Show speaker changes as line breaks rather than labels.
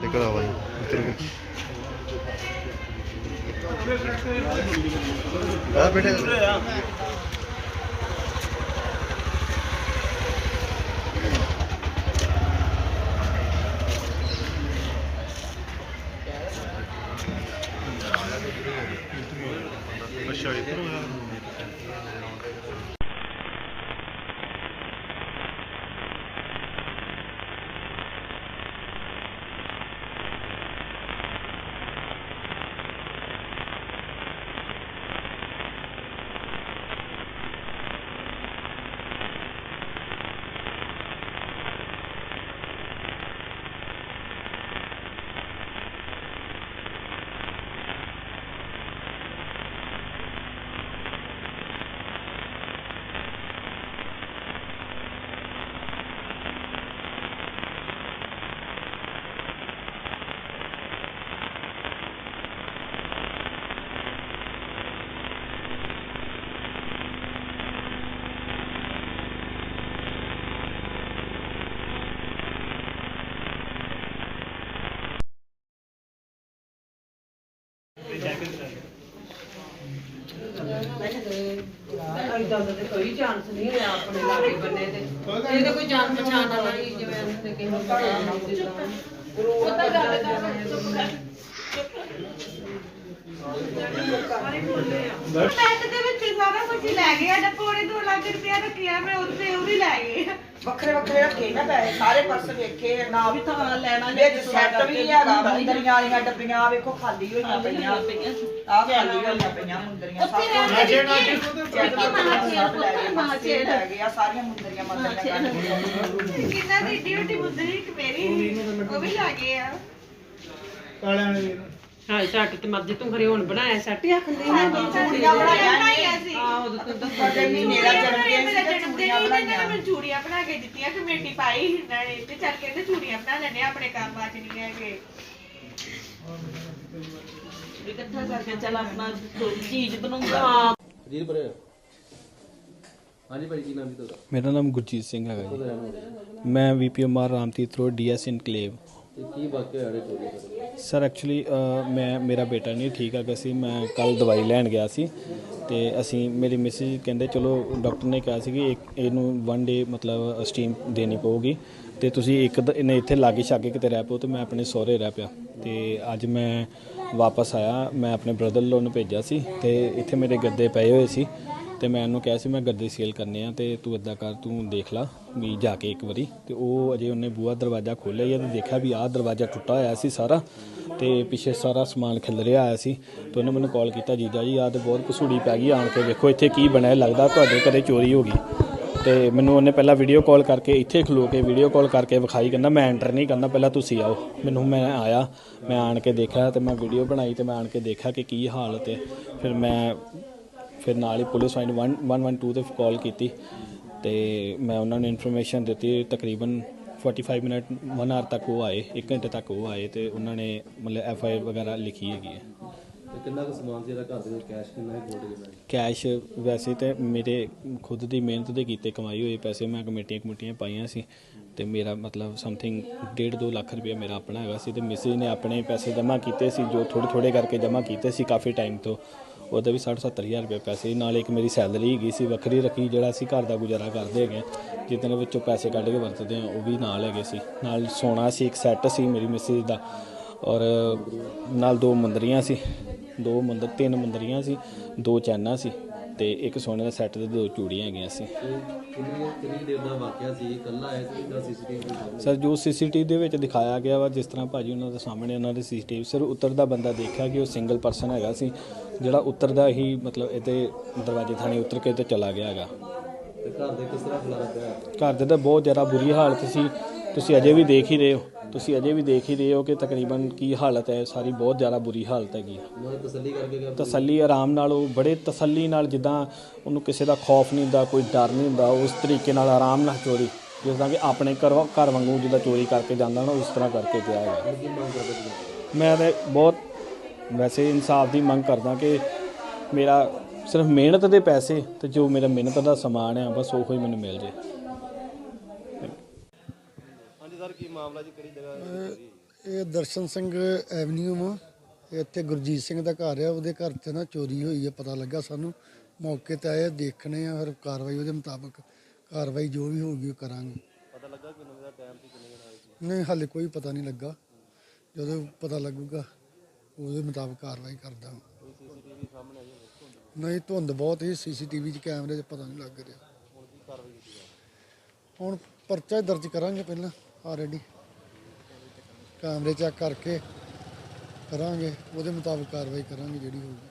ਸਾਡੇ ਘਰ ਆਵਾ ਜੀ ਇੱਧਰ ਆ ਬੇਟੇ। ਅੱਛਾ ਇੱਧਰੋਂ ਆ।
ਇਦਾਂ ਦਾ ਤੇ ਕੋਈ ਚਾਂਸ ਨਹੀਂ ਹੋਇਆ ਆਪਣੇ ਲਾਗੇ ਬੰਨੇ ਤੇ। ਇਹ ਤਾਂ ਕੋਈ ਜਾਣ ਪਛਾਣ ਵਾਲਾ ਹੀ ਜਿਵੇਂ ਉਹਨੇ ਕਿਸੇ ਨੂੰ ਪਤਾ ਨਹੀਂ ਦਿੱਤਾ ਉਹਦਾ ਗੱਲ
ਪੈਸੇ ਦੇ ਵਿੱਚ ਸਾਰਾ ਕੁਝ ਹੀ ਲੈ ਗਿਆ ਨਾ ਪੌਣੇ 2 ਲੱਖ ਰੁਪਇਆ ਰੱਖਿਆ ਮੈਂ ਉੱਥੇ ਉਹ ਵੀ ਲੈ ਗਏ
ਵੱਖਰੇ ਵੱਖਰੇ ਰੱਖੇ ਨਾ ਪੈਸੇ ਸਾਰੇ ਪਰਸ ਵੇਖੇ ਨਾ
ਵੀ ਤਾਂ ਲੈਣਾ
ਵਿੱਚ ਸੈੱਟ ਵੀ ਹੈਗਾ ਮੁੰਦਰੀਆਂ ਵਾਲੀਆਂ ਡੱਬੀਆਂ ਵੇਖੋ ਖਾਲੀ ਹੋਈਆਂ ਪਈਆਂ ਆਹ ਖਾਲੀ ਹੋਈਆਂ ਪਈਆਂ ਮੁੰਦਰੀਆਂ ਸਭ
ਉੱਥੇ
ਤੋਂ
ਰਹਿ ਕੇ ਦਿੱਤੀ ਮਾਂ ਚੇਰ
ਸਭ ਲੈ ਗਏ, ਮਾਂ ਚੇਰ ਲੈ ਗਏ ਆ ਸਾਰੀਆਂ ਮੁੰਦਰੀਆਂ ਕੇ
ਕਿੰਨਾ ਦੀ ਡਿਊਟੀ ਮੁੰਦਰੀ ਇੱਕ ਮੇਰੀ ਉਹ ਵੀ ਲੈ ਗਏ ਆ।
ਹਾਂ ਛੱਟ ਤੇ ਮਰਜ਼ੀ ਤੂੰ ਘਰੇ ਹੁਣ ਬਣਾਇਆ ਛੱਟ ਹੀ ਆਖੰਦੇ
ਚੂੜੀਆਂ ਬਣਾਈਆਂ
ਸੀ।
ਆਹ ਉਦੋਂ ਤੂੰ ਤਾਂ
ਸਾਡੇ ਮਹੀਨੇ ਦਾ ਜਨਮ ਦਿਨ
ਮੇਰਾ
ਸੀ ਚੂੜੀਆਂ
ਹੀ ਨੇ
ਬਣਾਈਆਂ।
ਚੂੜੀਆਂ ਬਣਾ ਕੇ ਦਿੱਤੀਆਂ ਕਮੇਟੀ ਪਾਈ ਇਹਨਾਂ ਨੇ ਤੇ ਚੱਲ ਕਹਿੰਦੇ ਚੂੜੀਆਂ ਬਣਾ ਲੈਣੇ ਆਪਣੇ ਕੰਮ ਬਾਅਦ ਨਹੀਂ ਹੈਗੇ।
ਇਕੱਠਾ ਕਰਕੇ ਚੱਲ ਆਪਣਾ ਕੋਈ ਚੀਜ਼ ਬਣਾਉਂਦਾ
ਜੀਰ ਪਰੇ ਹਾਂਜੀ ਭਾਈ ਕੀ ਨਾਮ ਜੀ ਤੁਹਾਡਾ?
ਮੇਰਾ ਨਾਮ ਗੁਰਜੀਤ ਸਿੰਘ ਹੈਗਾ ਜੀ। ਮੈਂ VPMR Ramtirath road DS enclave.
ਤੇ ਕੀ ਵਾਕਿਆ ਹੋਇਆ ਚੋਰੀ ਦਾ
ਸਰ ਐਕਚੁਅਲੀ ਮੈਂ, ਮੇਰਾ ਬੇਟਾ ਨਹੀਂ, ਠੀਕ ਹੈਗਾ ਸੀ ਮੈਂ ਕੱਲ ਦਵਾਈ ਲੈਣ ਗਿਆ ਸੀ ਤੇ ਅਸੀਂ, ਮੇਰੀ ਮਿਸਿਸ ਕਹਿੰਦੇ, ਚਲੋ ਡਾਕਟਰ ਨੇ ਕਿਹਾ ਸੀ ਕਿ ਇੱਕ, ਇਹਨੂੰ ਵਨ ਡੇ ਮਤਲਬ ਸਟੀਮ ਦੇਣੀ ਪਊਗੀ ਤੇ ਤੁਸੀਂ ਇੱਕ ਇਹਨੇ ਇੱਥੇ ਲਾਗੇ ਛਾਗੇ ਕਿਤੇ ਰਹਿ ਪਓ ਤੇ ਮੈਂ ਆਪਣੇ ਸਹੁਰੇ ਰਹਿ ਪਿਆ ਤੇ ਅੱਜ ਮੈਂ ਵਾਪਸ ਆਇਆ, ਮੈਂ ਆਪਣੇ ਬ੍ਰਦਰ ਲੋ ਨੂੰ ਭੇਜਿਆ ਸੀ ਤੇ ਇੱਥੇ ਮੇਰੇ ਗੱਦੇ ਪਏ ਹੋਏ ਸੀ ਤੇ ਮੈਂ ਉਹਨੂੰ ਕਿਹਾ ਸੀ, ਮੈਂ ਗੱਦੇ ਸੇਲ ਕਰਨੇ ਆ ਤੇ ਤੂੰ ਇਦਾਂ ਕਰ, ਤੂੰ ਦੇਖ ਲਾ ਵੀ ਜਾ ਕੇ ਇੱਕ ਵਾਰੀ। ਤੇ ਉਹ ਅਜੇ ਉਹਨੇ ਬੂਹਾ ਦਰਵਾਜ਼ਾ ਖੋਲ੍ਹਿਆ ਹੀ ਆ ਤੇ ਦੇਖਿਆ ਵੀ ਆਹ ਦਰਵਾਜ਼ਾ ਟੁੱਟਾ ਹੋਇਆ ਸੀ ਸਾਰਾ ਤੇ ਪਿੱਛੇ ਸਾਰਾ ਸਮਾਨ ਖਿਲਰਿਆ ਆਇਆ ਸੀ ਤੇ ਉਹਨੇ ਮੈਨੂੰ ਕਾਲ ਕੀਤਾ, ਜੀਜਾ ਜੀ, ਆਹ ਤੇ ਬਹੁਤ ਘਸੂੜੀ ਪੈ ਗਈ, ਆਣ ਕੇ ਵੇਖੋ ਇੱਥੇ ਕੀ ਬਣਿਆ, ਲੱਗਦਾ ਤੁਹਾਡੇ ਘਰੇ ਚੋਰੀ ਹੋ ਗਈ। ਤੇ ਮੈਨੂੰ ਉਹਨੇ ਪਹਿਲਾਂ ਵੀਡੀਓ ਕਾਲ ਕਰਕੇ ਇੱਥੇ ਖਲੋ ਕੇ ਵੀਡੀਓ ਕਾਲ ਕਰਕੇ ਵਿਖਾਈ, ਕਹਿੰਦਾ, ਮੈਂ ਐਂਟਰ ਨਹੀਂ ਕਰਨਾ, ਪਹਿਲਾਂ ਤੁਸੀਂ ਆਓ। ਮੈਨੂੰ ਮੈਂ ਆਇਆ, ਮੈਂ ਆਣ ਕੇ ਦੇਖਿਆ ਤੇ ਮੈਂ ਵੀਡੀਓ ਬਣਾਈ ਤੇ ਮੈਂ ਆਣ ਕੇ ਦੇਖਿਆ ਕਿ ਕੀ ਹਾਲਤ ਹੈ। ਫਿਰ ਮੈਂ ਫਿਰ ਨਾਲ ਹੀ ਪੁਲਿਸ ਵਾਲੇ 112 ਤੇ ਕਾਲ ਕੀਤੀ ਤੇ ਮੈਂ ਉਹਨਾਂ ਨੂੰ ਇਨਫੋਰਮੇਸ਼ਨ ਦਿੱਤੀ ਤਕਰੀਬਨ 45 ਮਿੰਟ 1 ਆਰ ਤੱਕ ਉਹ ਆਏ 1 ਘੰਟੇ ਤੱਕ ਉਹ ਆਏ ਤੇ ਉਹਨਾਂ ਨੇ ਮਤਲਬ ਐਫ ਆਈ ਵਗੈਰਾ ਲਿਖੀ ਹੈਗੀ ਹੈ।
ਤੇ ਕਿੰਨਾ ਕੁ ਸਮਾਨ ਸੀ ਇਹਦਾ ਘਰ ਦੇ ਵਿੱਚ? ਕੈਸ਼ ਕਿੰਨਾ ਹੈ ਗੋਲਡ ਹੈ
ਕੈਸ਼ ਵੈਸੇ ਤੇ ਮੇਰੇ ਖੁਦ ਦੀ ਮਿਹਨਤ ਦੇ ਕੀਤੇ ਕਮਾਈ ਹੋਏ ਪੈਸੇ ਮੈਂ ਕਮੇਟੀਆਂ ਕਮੇਟੀਆਂ ਪਾਈਆਂ ਸੀ ਤੇ ਮੇਰਾ ਮਤਲਬ ਸਮਥਿੰਗ 1.5 2 ਲੱਖ ਰੁਪਏ ਮੇਰਾ ਆਪਣਾ ਹੈਗਾ ਸੀ ਤੇ ਮਿਸਿਸ ਨੇ ਆਪਣੇ ਪੈਸੇ ਜਮ੍ਹਾਂ ਕੀਤੇ ਸੀ ਜੋ ਥੋੜੇ ਥੋੜੇ ਕਰਕੇ ਜਮ੍ਹਾਂ ਕੀਤੇ ਸੀ ਕਾਫੀ ਟਾਈਮ ਤੋਂ। ਉਹਦੇ ਵੀ 60 70000 ਰੁਪਏ ਪੈਸੇ ਸੀ। ਨਾਲ ਇੱਕ ਮੇਰੀ ਸੈਲਰੀ ਹੈਗੀ ਸੀ, ਵੱਖਰੀ ਰੱਖੀ, ਜਿਹੜਾ ਅਸੀਂ ਘਰ ਦਾ ਗੁਜ਼ਾਰਾ ਕਰਦੇ ਹੈਗੇ ਜਿਹਦੇ ਵਿੱਚੋਂ ਪੈਸੇ ਕੱਢ ਕੇ ਵਰਤਦੇ ਆ ਉਹ ਵੀ ਨਾਲ ਹੈਗੇ ਸੀ। ਨਾਲ ਸੋਨਾ ਸੀ, ਇੱਕ ਸੈੱਟ ਸੀ ਮੇਰੀ ਮਿਸਿਸ ਦਾ। ਔਰ ਨਾਲ ਦੋ ਮੰਦਰੀਆਂ ਸੀ। ਦੋ ਮੰਦਰ, ਤਿੰਨ ਮੰਦਰੀਆਂ ਸੀ, ਦੋ ਚੈਨਾ ਸੀ। ਤੇ ਇੱਕ ਸੋਨੇ ਦਾ ਸੈੱਟ ਤੇ ਦੋ ਚੂੜੀਆਂ ਹੈਗੀਆਂ ਸੀ।
ਕਿੰਨੀ ਦੇਰ ਦਾ ਵਾਕਿਆ ਸੀ ਸੀ ਜਾਂ ਸੀਸੀਟੀਵੀ
ਸਰ ਜੋ ਸੀਸੀਟੀਵੀ ਦੇ ਵਿੱਚ ਦਿਖਾਇਆ ਗਿਆ ਵਾ ਜਿਸ ਤਰ੍ਹਾਂ ਭਾਜੀ ਉਹਨਾਂ ਦੇ ਸਾਹਮਣੇ ਉਹਨਾਂ ਦੇ ਸੀਸੀਟੀਵੀ ਸਿਰ ਉੱਤਰਦਾ ਬੰਦਾ ਦੇਖਿਆ ਕਿ ਉਹ ਸਿੰਗਲ ਪਰਸਨ ਹੈਗਾ ਸੀ ਜਿਹੜਾ ਉੱਤਰਦਾ ਹੀ ਮਤਲਬ ਇਹਦੇ ਦਰਵਾਜ਼ੇ ਥਾਣੀ ਉਤਰ ਕੇ ਤੇ ਚਲਾ ਗਿਆ ਹੈਗਾ।
ਘਰ ਦੇ ਕਿਸ ਤਰ੍ਹਾਂ ਖਲਾਰਾ ਪਿਆ
ਘਰ ਦੇ ਤਾਂ ਬਹੁਤ ਜ਼ਿਆਦਾ ਬੁਰੀ ਹਾਲਤ ਸੀ। ਤੁਸੀਂ ਅਜੇ ਵੀ ਦੇਖ ਹੀ ਰਹੇ ਹੋ ਤੁਸੀਂ ਅਜੇ ਵੀ ਦੇਖ ਹੀ ਰਹੇ ਹੋ ਕਿ ਤਕਰੀਬਨ ਕੀ ਹਾਲਤ ਹੈ ਸਾਰੀ ਬਹੁਤ ਜ਼ਿਆਦਾ ਬੁਰੀ ਹਾਲਤ ਹੈਗੀ ਆ
ਨੇ ਤਸੱਲੀ ਕਰਕੇ ਗਿਆ
ਤਸੱਲੀ ਆਰਾਮ ਨਾਲ ਉਹ ਬੜੇ ਤਸੱਲੀ ਨਾਲ ਜਿੱਦਾਂ ਉਹਨੂੰ ਕਿਸੇ ਦਾ ਖੌਫ ਨਹੀਂ ਹੁੰਦਾ ਕੋਈ ਡਰ ਨਹੀਂ ਹੁੰਦਾ ਉਸ ਤਰੀਕੇ ਨਾਲ ਆਰਾਮ ਨਾਲ ਚੋਰੀ ਜਿਸ ਤਰ੍ਹਾਂ ਕਿ ਆਪਣੇ ਘਰ ਘਰ ਵਾਂਗੂ ਜਿੱਦਾਂ ਚੋਰੀ ਕਰਕੇ ਜਾਂਦਾ ਨਾ ਉਸ ਤਰ੍ਹਾਂ ਕਰਕੇ ਗਿਆ ਹੈ ਮੈਂ ਤੇ ਬਹੁਤ ਵੈਸੇ ਇਨਸਾਫ ਦੀ ਮੰਗ ਕਰਦਾ ਕਿ ਮੇਰਾ ਸਿਰਫ ਮਿਹਨਤ ਦੇ ਪੈਸੇ ਤੇ ਜੋ ਮੇਰਾ ਮਿਹਨਤ ਦਾ ਸਮਾਨ ਹੈ ਬਸ ਉਹੋ ਹੀ ਮੈਨੂੰ ਮਿਲ ਜੇ।
ਸਰ ਕੀ ਮਾਮਲਾ ਜੀ? ਕਿਹੜੀ ਜਗ੍ਹਾ
ਇਹ ਦਰਸ਼ਨ ਸਿੰਘ ਐਵਨਿਊ ਆ ਇੱਥੇ ਗੁਰਜੀਤ ਸਿੰਘ ਦਾ ਘਰ ਆ ਉਹਦੇ ਘਰ ਤੇ ਨਾ ਚੋਰੀ ਹੋਈ ਹੈ ਪਤਾ ਲੱਗਾ ਸਾਨੂੰ। ਮੌਕੇ ਤੇ ਆਏ ਦੇਖਣੇ ਆ ਫਿਰ ਕਾਰਵਾਈ ਉਹਦੇ ਮੁਤਾਬਕ ਕਾਰਵਾਈ ਜੋ ਵੀ ਹੋਊਗੀ ਉਹ ਕਰਾਂਗੇ।
ਪਤਾ ਲੱਗਾ ਕਿ ਉਹਨਾਂ ਦਾ ਟਾਈਮ ਸੀ ਕਿੰਨੇ ਜਣ ਆਏ ਸੀ?
ਨਹੀਂ ਹਾਲੇ ਕੋਈ ਪਤਾ ਨਹੀਂ ਲੱਗਾ। ਜਦੋਂ ਪਤਾ ਲੱਗੂਗਾ ਉਹਦੇ ਮੁਤਾਬਕ ਕਾਰਵਾਈ ਕਰਦਾ
ਕੋਈ ਸੀਸੀਟੀਵੀ ਸਾਹਮਣੇ ਆਈ ਹੋਵੇ?
ਨਹੀਂ ਧੁੰਦ ਬਹੁਤ ਹੀ ਸੀਸੀਟੀਵੀ 'ਚ ਕੈਮਰੇ 'ਚ ਪਤਾ ਨਹੀਂ ਲੱਗ ਰਿਹਾ।
ਹੁਣ ਕੀ ਕਾਰਵਾਈ ਕੀਤੀ ਜਾਵੇ
ਹੁਣ ਪਰਚਾ ਦਰਜ ਕਰਾਂਗੇ ਪਹਿਲਾਂ। ਆਲਰੇਡੀ ਕੈਮਰੇ ਚੈੱਕ ਕਰਕੇ ਕਰਾਂਗੇ ਉਹਦੇ ਮੁਤਾਬਕ ਕਾਰਵਾਈ ਕਰਾਂਗੇ ਜਿਹੜੀ ਹੋਊਗੀ।